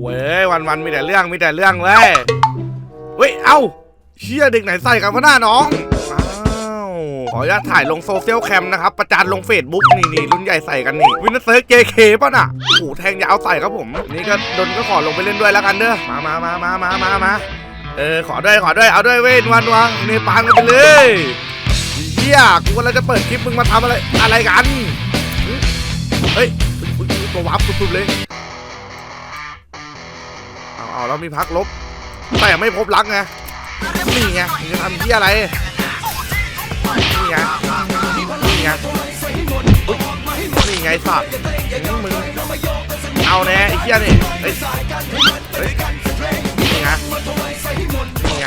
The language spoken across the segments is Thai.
เว้ยวันวันมีแต่เรื่องมีแต่เรื่องเว้ยเว้ยเอ้าเชี่ยเด็กไหนใส่กันวะหน้าน้องอ้าวขออนุญาตถ่ายลงโซเชียลแคมนะครับ ประจานลงเฟซบุ๊กนี่นี่รุ่นใหญ่ใส่กันนี่ วินเซอร์เจเคป่ะน่ะโอ้โหแทงยาวใส่ครับผม นี่ก็ดนก็ขอลงไปเล่นด้วยแล้วกันเด้อ มามามามามามามาเออ ขอด้วยขอด้วย เอาด้วยเว้ยวันวันเนปาลกันไปเลยเฮียกูกำลังจะเปิดคลิปมึงมาทำอะไรอะไรกัน เฮ้ยตัววับสุดๆเลย อเอาแล้วมีพักลบ แต่ไม่พบรักไงนี่ไงมึงจะทำที่อะไรนี่ไงนี่ไงนี่ไงสัตว์มึงเอาแน่ไอ้เหี้ยนี่เฮ้ยเฮ้ยนี่ไงนี่ไง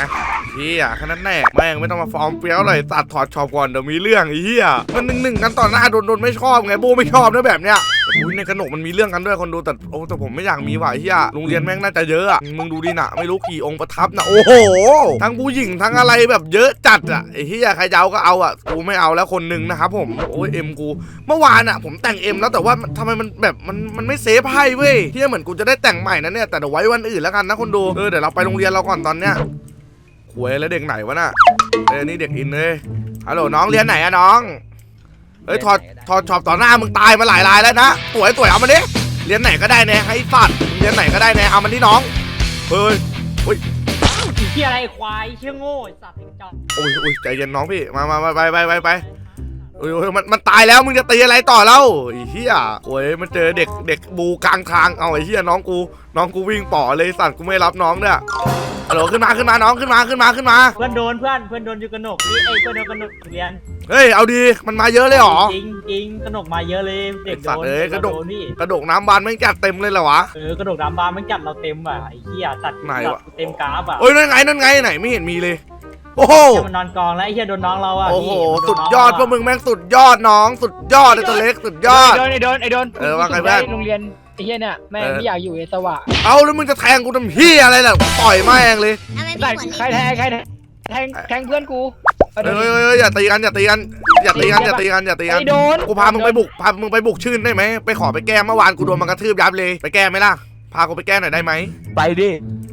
เฮียแค่นั้นแน่แม่งไม่ต้องมาฟอร์มเฟี้ยวเลยตัดถอดชอบก่อนเดี๋ยวมีเรื่องไอ้เฮียมันหนึ่งหนึ่งกันต่อหน้าโดนโดนไม่ชอบไงโบไม่ชอบนะแบบเนี้ย อุ้ยในขนมมันมีเรื่องกันด้วยคนดูแต่โอ้แต่ผมไม่อยากมีว่ะไอ้เฮียโรงเรียนแม่งน่าจะเยอะอะมึงดูดินะไม่รู้กี่องค์ประทับนะโอ้โหทั้งผู้หญิงทั้งอะไรแบบเยอะจัดอะไอ้เฮียใครจะเอาก็เอาอะกูไม่เอาแล้วคนหนึ่งนะครับผมโอ้ยเอ็มกู เมื่อวานอะผมแต่งเอ็มแล้วแต่ว่าทำไมมันแบบมันมันไม่เซฟให้เว้ยเฮียเหมือนกูจะได้แต่งใหม่นะเนี่ยแต่เดี๋ยวไว้วันอื่นแล้วกันนะคนดูเออเดี๋ยวเราไปโรงเรียนเราก่อนตอนเนี้ยหวยแล้วเด็กไหนวะน่ะเอ้ยนี่เด็กอินเลยฮัลโหลน้องเรียนไหนอะน้อง เอ้ยถอดถอดชอบต่อหน้ามึงตายมาหลายรายแล้วนะสวยสวยเอามาดิเรียนไหนก็ได้แน่ให้สัตว์เรียนไหนก็ได้แน่เอามันที่น้องเฮ้ยเฮียอะไรควายเชี่ยโง่ไอ้สัตว์ไอ้จอมโอ้ยโอ้ยใจเย็นน้องพี่มามามาไปไปไปไป โอ้ยโอ้ยมันมันตายแล้วมึงจะตีอะไรต่อแล้วไอ้เหี้ยโอ้ยมันเจอเด็กเด็กบูกลางทางเอาไอ้เหี้ยน้องกูน้องกูวิ่งป่อเลยสัตว์กูไม่รับน้องเนี่ยฮัลโหลขึ้นมาขึ้นมาน้องขึ้นมาขึ้นมาขึ้นมาเพื่อนโดนเพื่อนเพื่อนโดนอยู่กระหนกนี่ไอ้ยเพื่อนโดนกระหนกเรียนเฮ้ยเอาดีมันมาเยอะเลยเหรอจริงจริงกระหนกมาเยอะเลยเด็กไอ้สัตว์โดนเอ้ยกระหนกโดนพี่กระดกน้ำบานไม่งจัดเต็มเลยเหรอวะเออกระหนกดำบานมันจัดเราเต็มอะไอ้เหี้ยสัตว์ไหนวะเต็มกราฟอะโอ้ยนั่นไงนั่นไงไหนไม่เห็นมีเลย โอ้โหเหี้ยมันนอนกองแล้วไอ้เหี้ยโดนน้องเราอะโอ้โห พี่มันโสุดยอดพวกมึงแม่งสุดยอดน้องสุดยอดไอ้ตัวเล็กสุดยอด ไอ้โดนไอ้โดนเออว่าไงกูเพื่อนส่ด้โรงเรียนไอ้เหี้ยเนี่ยแม่งเออ ไม่อยากอยู่ในสวะเอาแล้วมึงจะแทงกูทำเฮียอะไรล่ะต่อยแม่งเลยทำไมใส่พี่เหมือนใครแทงใครแทงแทงแทงเพื่อนกูเอาเฮ้เดี๋ยยวเฮ้ยเฮ้ยอย่าตีกันอย่าตีกันอย่าตีกันอย่าตีกันอย่าตีกันไอ้โดน กูพามึงไปบุกพามึงไปบุกชื่นได้ไหมไปขอไปแก้เมื่อวานกูโดนมันกระทืบยับเลย ไปแก้ไหมล่ะพากูไปแก้หน่อยได้ไหมไปดิ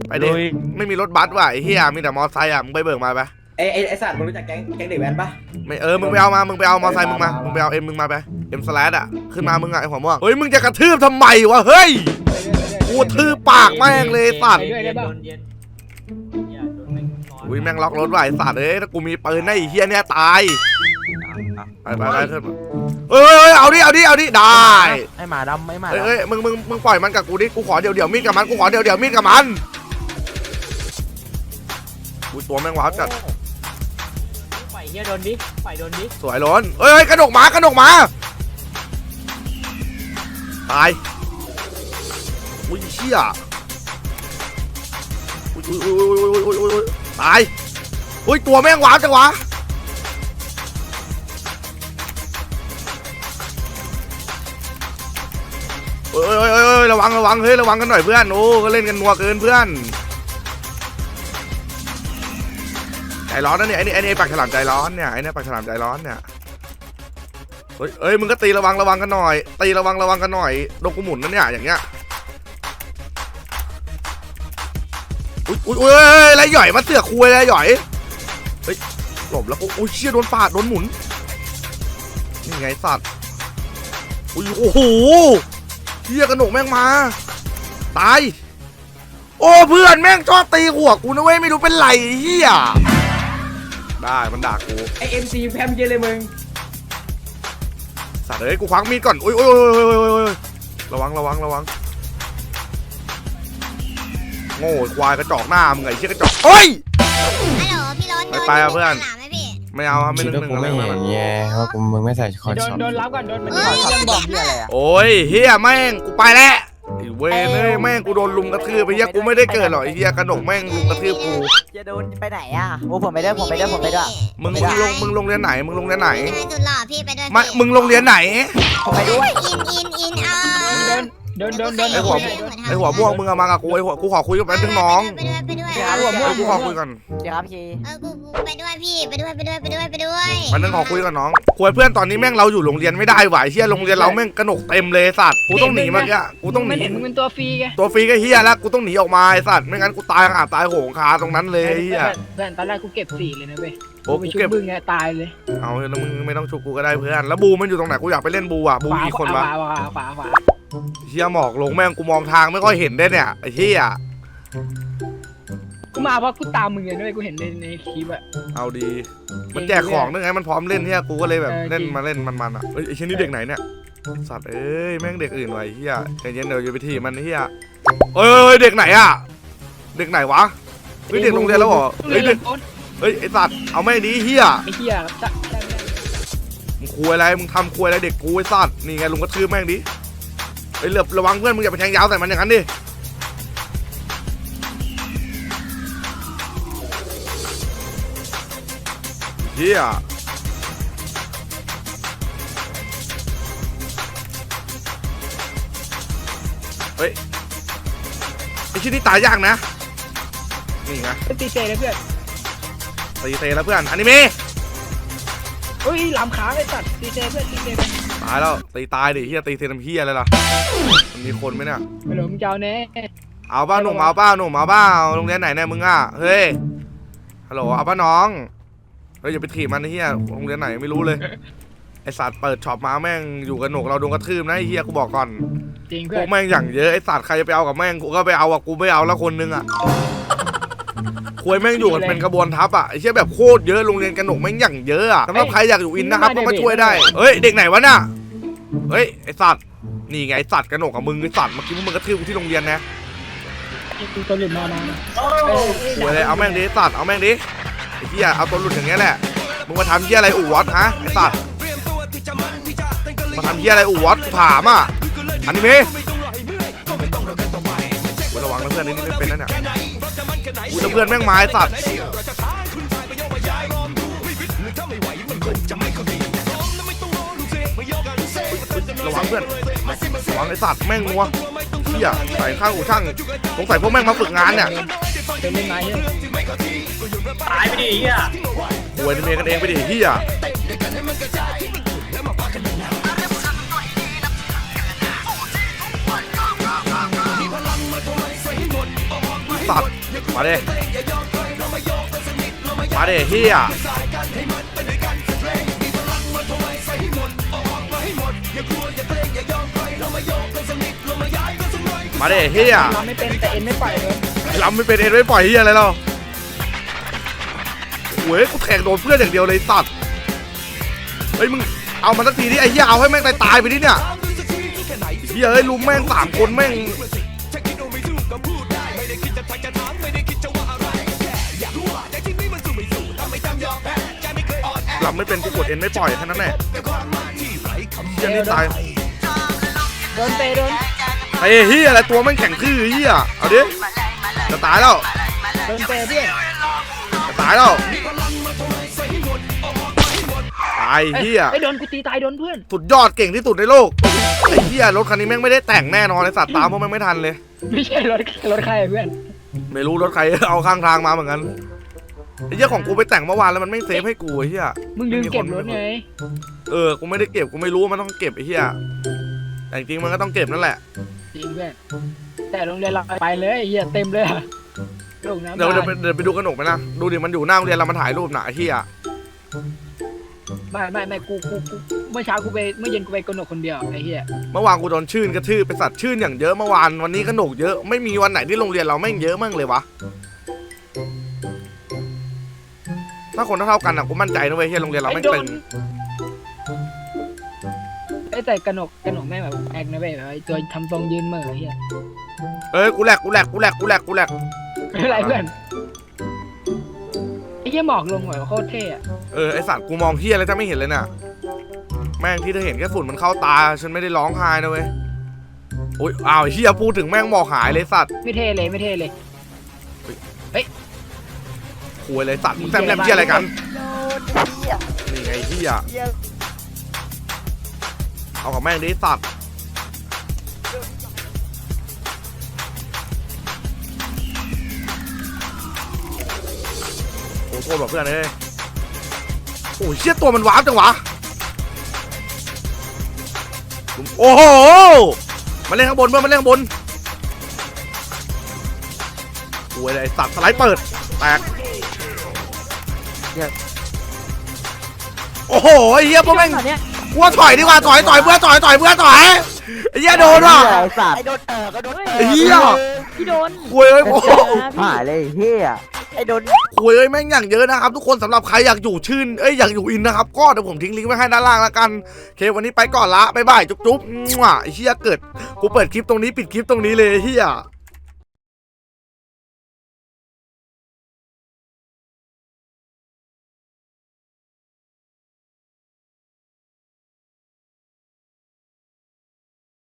ไปดิไม่มีรถบัสว่ะไอ้เฮียมีแต่มอไซค์อะมึงไปเบิกมาไปไอ้ไอ้ไอ้สัตว์มึงรู้จักแก๊งแก๊งเด็กแว้นปะไม่เออมึงไปเอามามึงไปเอามอไซค์มึงมามึงไปเอาเอ็มมึงมาไปเอ็มสแลดอะขึ้นมามึงอะไอ้หัวม่วงเฮ้ยมึงจะกระทืบทำไมวะเฮ้ยกูทืบปากแม่งเลยสัตว์ไปด้วยได้ปะโดนเย็นเหี้ยโดนแม่งนอนอุ้ยแม่งล็อกรถว่ะไอ้สัตว์เอ้ยถ้ากูมีปืนนะไอ้เฮียเนี่ยตายไปไปไปขึ้นมาเอ้ยเอ้ยเอาดิเอาดิเอาดิได้ ไอ้หมาดำไอ้หมาเอ้ยดำเอ้ยมึงมึงมึงปล่อยมันกับกูดิ กูขอเดี๋ยวเดี๋ยวมีดกับมัน กูขอเดี๋ยวเดี๋ยวมีดกับมัน กูตัวแม่งว้าวจัดปล่อยเหี้ยโดนดิปล่อยโดนดิสวยล้นเอ้ยเอ้ยกระดกหมากระดกหมาตายอุ้ยเชี่ยอุ้ยอุ้ยอุ้ยอุ้ยอุ้ยอุ้ยอุ้ยตายอุ้ยตัวแม่งว้าวจังวะเอ้ยเอ้ยเอ้ยเอ้ยระวังระวังเฮ้ยระวังกันหน่อยเพื่อนโอ้ก็เล่นกันนัวเกินเพื่อน ใจร้อนนะเนี่ยไอ้นี่ไอ้นี่ปากฉลามใจร้อนเนี่ยไอ้นี่ปากฉลามใจร้อนเนี่ยเฮ้ยเอ้ยมึงก็ตีระวังระวังกันหน่อย ตีระวังระวังกันหน่อยโดนกูหมุนนะเนี่ยอย่างเงี้ยอุ้ยอุ้ยอุ้ยไรหย่อยมาเสือกคุยไรหย่อยเฮ้ยหลบแล้วโอ้ยเชี่ยโดนปาดโดนหมุนนี่ไงสัตว์อุ้ยโอ้โหเฮียกระหนกแม่งมาตายโอ้เพื่อนแม่งชอบตีหัวกูนะเว้ยไม่รู้เป็นไรเฮีย ได้มันด่ากูไอ้เอ็มซีแพมเยอะเลยมึงสัตว์เอ้ยกูควักมีดก่อนอุ้ยอุ้ยอุ้ยอุ้ยอุ้ยอุ้ยระวังระวังระวังโง่ควายกระจอกหน้ามึงไงเชี่ยกระจอกโอ้ย ฮัลโหลพี่รถไปไปอะเพื่อนหลามไหมพี่ไม่เอาครับไม่คิดนึ่งว่าหนึ่งกูอะไรไม่แบบเห็นนั้นไงว่ากูมึงไม่ใส่คอโดนช็อป โดนรับก่อนโดนมันเอ้ขอยช็อตเจ็บมากโอ้ยเฮียแม่งกูไปแล้วไอ้ เวรเลยแม่งกูโดนลุมกระทืบไปเฮียกูไม่ได้เกิดหรอกไอ้เฮียกระหนกแม่งลุมกระทืบกูจะโดนไปไหนอะโอ้ผมไปด้วยผมไปด้วยผมไปด้วยมึงมึงลงมึงลงเรียนไหนมึงลงเรียนไหนใช่ไหมสุดหล่อพี่ไปด้วยไม่มึงลงเรียนไหนผมไปด้วยอินอินอินอ่าโดนโดนโดนโดนไอ้หัวไปด้วยไอหัวม่วงมึงเอามากับกูไอหัวกูขอคุยกับแป๊บนึงน้องไปด้วยไปด้วย เดี๋ยวเอครับอเฮ้ยกูขอคุยก่อนเดี๋ยวครับชีเออกูกูไปด้วยพี่ไปด้วยไปด้วยไปด้วยไปด้วยมันนึงขอคุยกับน้องคุยเพื่อนตอนนี้แม่งเราอยู่โรงเรียนไม่ได้ไหวเฮียโรงเรียนเราแม่งกระหนกเต็มเลยไอ้สัตว์กูต้องหนีเมื่อกี้กูต้องหไม่นีเห็นมึงเป็นตัวฟรีไงตัวฟรีก็เฮียแล้วกูต้องหนีออกมาไอ้สัตว์ไม่งั้นกูตายห่าตายโหงคาตรงนั้นเลยไอ้เฮียเพื่อนตอนแรกกูเก็บสี่เลยนะเว้ยโอ้ไปกูชุบเก็บมึงไงตายเลยเอาแล้วมึงไม่ต้องชุบกูก็ได้เพื่อนแล้วบูมันอยู่ตรงไหนกูอยากไปเล่นบูอะบูขวามีขคนวาวะขวาขวาขวาเฮียหมอกลงแม่งกูมองทางไม่ค่อยเห็นได้เนี่ยไอ้เฮีย กูมาเพราะกูตามมึงเลยด้วยกูเห็นในในคลิปอะ เอาดี มันแจกของด้วยไงมันพร้อมเล่นเฮียกูก็เลยแบบเออเล่นจริงมาเล่นมันๆอะเอ้ยไอ้เช่นนี้เด็กไหนเนี่ยสัตว์เอ้ยแม่งเด็กอื่นว่ะไอ้เฮียใจเย็นเดี๋ยวอย่าไปถีบมันไอ้เฮียเอ้ยเด็กไหนอะเด็กไหนวะเฮ้ยเด็กโรงเรียนแล้วเหรอโรงเรีเฮ้ยยนเด็กโอ๊ตเฮ้ยไอ้สัตว์เอาแม่งดีเฮียไอ้เหี้ยจะได้ไม่ได้มึงคุยอะไรมึงทำคุยอะไรเด็กกูไอ้สัตว์นี่ไงลุงกระทืบแม่งดิไอ้ยเหลือบระวังเพื่อนมึงอย่าไปแทงยาวใส่มันอย่างนั้นดิ เฮียเฮ้ยไอ้ชิ้นนี้ตายยากนะ นี่ไงเป็นตีเซเลยเพื่อนตีเตะแล้วเพื่อนอนิเมะเฮ้ยหลามขาไอ้สัตว์ตีเซเพื่อนตีเซไปตายแล้วตีตายดิเฮียตีเทนำเฮียอะไรล่ะมันมีคนไหมเนี่ยไม่รู้มึงจะเอาแน่เอาบ้าหนุ่มเอาบ้าหนุ่มเอาบ้าโรงเรียนไหนเนี่ยมึงอะเฮ้ยฮัลโหลเอาบ้าน้อง เฮ้ยอย่าไปถีบมันไอ้เฮียโรงเรียนไหนไม่รู้เลย ไอสัตว์เปิดช็อปมาแม่งอยู่กับหนกเราโดนกระทืบนะไอเฮียกูบอกก่อนจริงพเพื่วอกนแม่งอย่างเยอะไอสัตว์ใครจะไปเอากับแม่งกูก็ไปเอาอะกูไม่เอาละคนนึงอะควยแม่งอยู่กันเป็นกระบวนทัพอะไอเชี่ยแบบโคตรเยอะโรงเรียนกระหนกแม่งอย่างเยอะอะสำหรับใครอยากอยู่อินนะครับก็มาช่วยได้เฮ้ยเด็กไหนวะน่ะเฮ้ยไอสัตว์นี่ไงไอสัตว์กระหนกกับมึงไอสัตว์เมื่อกี้พวกมึงกระทืบกูที่โรงเรียนนะ กูตัวหลุดมามาควยเลยเอาแม่งดิไอ้สัตว์เอาแม่งดิไอเหี้ยเอาตัวหลุดอย่างเงี้ยแหละ มึงมาทำเหี้ยอะไรอู่วอตฮะไอสัตว์มาทำเหี้ยอะไรอู่วอตผามอะอันนี้เมย์กูระวังนะเพื่อนนี่ไม่เป็นนะเนี่ยกูจะเพื่อนแม่งไม้สัตว์ ระวังเพื่อนระวังไอสัตว์แม่งงัวเหี้ยใส่ข้างอู่ช่างสงสัยพวกแม่งมาฝึกงานเนี่ยเป็นเล่นไม้เฮ้ยตายไปดิเฮียหวยเมียกันเองไปดิเฮียสัตว์มาดิมาดิเฮีย มาดิเฮียทำไม่เป็นแต่เอ็นไม่ปล่อยเลยลำไม่เป็นเอ็นไม่ปล่อยเฮียอะไรเราโว้ยกูแทงโดนเพื่อนอย่างเดียวเลยสัตว์เฮ้ยมึงเอามันสักทีดิไอ้เหี้ยเอาให้แม่งตายตายๆไปดิเนี่ยเหี้ยเฮ้ยลุมแม่งสามคนแม่งลำไม่เป็นกูกดเอ็นไม่ปล่อยแค่นั้นแหละเหี้ยนี่ตายโดนเตะโดน ไอ้เหี้ยอะไรตัวแม่งแข็งทื่อเหี้ยเอาดิจะตายแล้วโดนเตะเพื่อนจะตายแล้วตายเหี้ยไอ้โดนกูตีตายโดนเพื่อนสุดยอดเก่งที่สุดในโลกไอ้เหี้ยรถคันนี้แม่งไม่ได้แต่งแน่นอนไอ้สัตว์ตามพวกแม่งไม่ทันเลย ไม่ใช่รถรถใครอะเพื่อนไม่รู้รถใครเอาข้างทางมาเหมือนกันไอ้เหี้ยของกูไปแต่งเมื่อวานแล้วมันไม่เซฟให้กูไอ้เหี้ยมึงลืมเก็บรถไง เออ กูไม่ได้เก็บ กูไม่รู้ว่ามันต้องเก็บไอ้เหี้ย แต่จริงๆมันก็ต้องเก็บนั่นแหละ จริงเพื่อนแต่โรงเรียนเราไปเลยไอ้เหี้ยเต็มเลยอะลงน้ำเดี๋ยวเดี๋ยวไปเดี๋ยวไปดูกระหนกไหมนะดูดิมันอยู่หน้าโรงเรียนเรามันถ่ายรูปหนาไอ้เหี้ยไม่ไม่ไม่กูกูกูเมื่อเช้ากูไปเมื่อเย็นกูไปกนกคนเดียวไอ้เหี้ยเมื่อวานกูโดนชื่นกระทืบไปสัตว์ชื่นอย่างเยอะเมื่อวานวันนี้กระหนกเยอะไม่มีวันไหนที่โรงเรียนเราแม่งเยอะมั่งเลยวะถ้าคนเท่าๆกันอะกูมั่นใจนะเว้ยเฮียโรงเรียนเราไอ้แม่งโดตึนงไอ้ แต่กระหนกกระหนกแม่งแบบแอกนะเว้ยแบบไอ้ตัวทำทรงยืนเหม่อไอ้เหี้ยเอ้ยกูแหลกกูแหลกกูแหลกกูแหลกกูแหลกไม่เป็นไรเพื่อนไอ้เหี้ยหมอกลงหน่อยโคตรเท่อะเออไอสัตว์กูมองเฮียแล้วจะไม่เห็นเลยน่ะ แม่งที่เธอเห็นแค่ฝุ่นมันเข้าตา ฉันไม่ได้ร้องไห้นะเว้ยโอ้ยอ้าวเฮียพูดถึงแม่งหมอกหายเลยสัตว์ไม่เท่เลยไม่เท่เลย คุยเลยสัตว์มึงแซมแซมเฮียอะไรกันโดนเหี้ยนี่ไงเฮีย เหี้ย เอากับแม่งดิสัตว์โทษว่ะเพื่อนเอ้ยโอ้ยเชี่ยตัวมันวาร์ปจังวะ โอ้โหมาเล่นข้างบนเพื่อนมาเล่นข้างบนโอ้ยไอ้สัตว์สไลด์เปิด แตกโอ้โหไอ้เหี้ยพวกแม่ง เนี่ย กลัวถอยดีกว่าถอยถอยเพื่อนถอยถอยเพื่อนถอยไอ้เหี้ยโดนว่ะไอ้สัตว์ไอ้โดนเออก็โดนไอ้เหี้ยพี่โดนคุยเอ้ยโอ้โหหายเลยเฮียไอ้โดนคุยเอ้ยแม่งอย่างเยอะนะครับ ทุกคนสำหรับใครอยากอยู่ชื่นเอ้ยอยากอยู่อินนะครับ ก็เดี๋ยวผมทิ้งลิงก์ไว้ให้ด้านล่างแล้วกันโอเควันนี้ไปก่อนละบ๊ายบายจุ๊บจุ๊บมั่วไอ้เหี้ยเกิดกูเปิดคลิปตรงนี้ปิดคลิปตรงนี้เลยไอ้เหี้ย